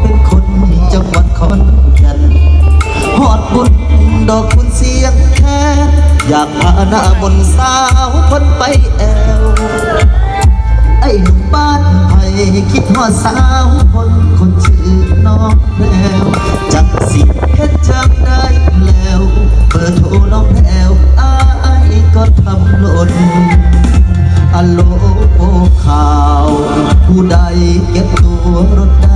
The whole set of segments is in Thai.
เป็นคนจังหวัดขอนแก่นหอดบุญดอกคุณเสียงแค่อยากพาหน้าบนสาวคนไปแอวไอ้บ้านไผ่คิดหอดสาวคนคนชื่อน้องแพรวจักสิเฮ็ดจังได้แล้วเปิดโทรน้องแพรวอายก็ทำหล่นอโลขาว ผู้ใดเก็บตัวรถได้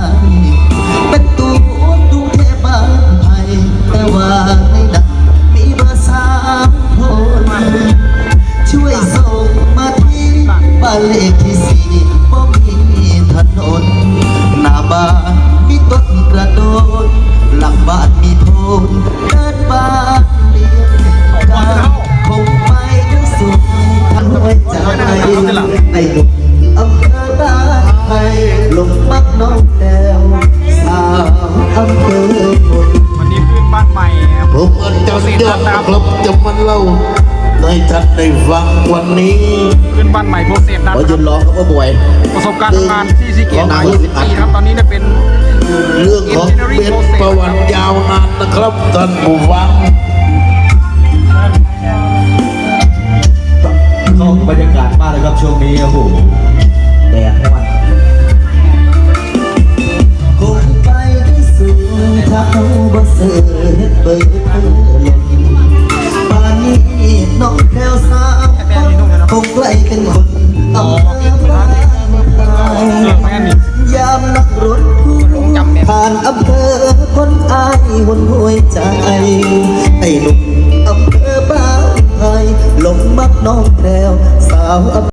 เอิญจะเดือดครับจะมันเล่าให้ท่านได้ฟังวันนี้ขึ้นบ้านใหม่โปรเซสนะคขอรับยืนร้องครับว่าบวย ประสบการณ์ทำงานที่ซีเกตมา20ปีครับตอนนี้เนี่ยเป็น เรื่องของเป็นประวัติยาวนานนะครับท่านผู้ฟังเข้าบรรยากาศมากเลยครับช่วง รถพุ่งผ่านอำเภอคนอายหุ่นหัวใจ ไอ้หนุ่มอำเภอบ้านไทยลงมักน้องแพรวสาว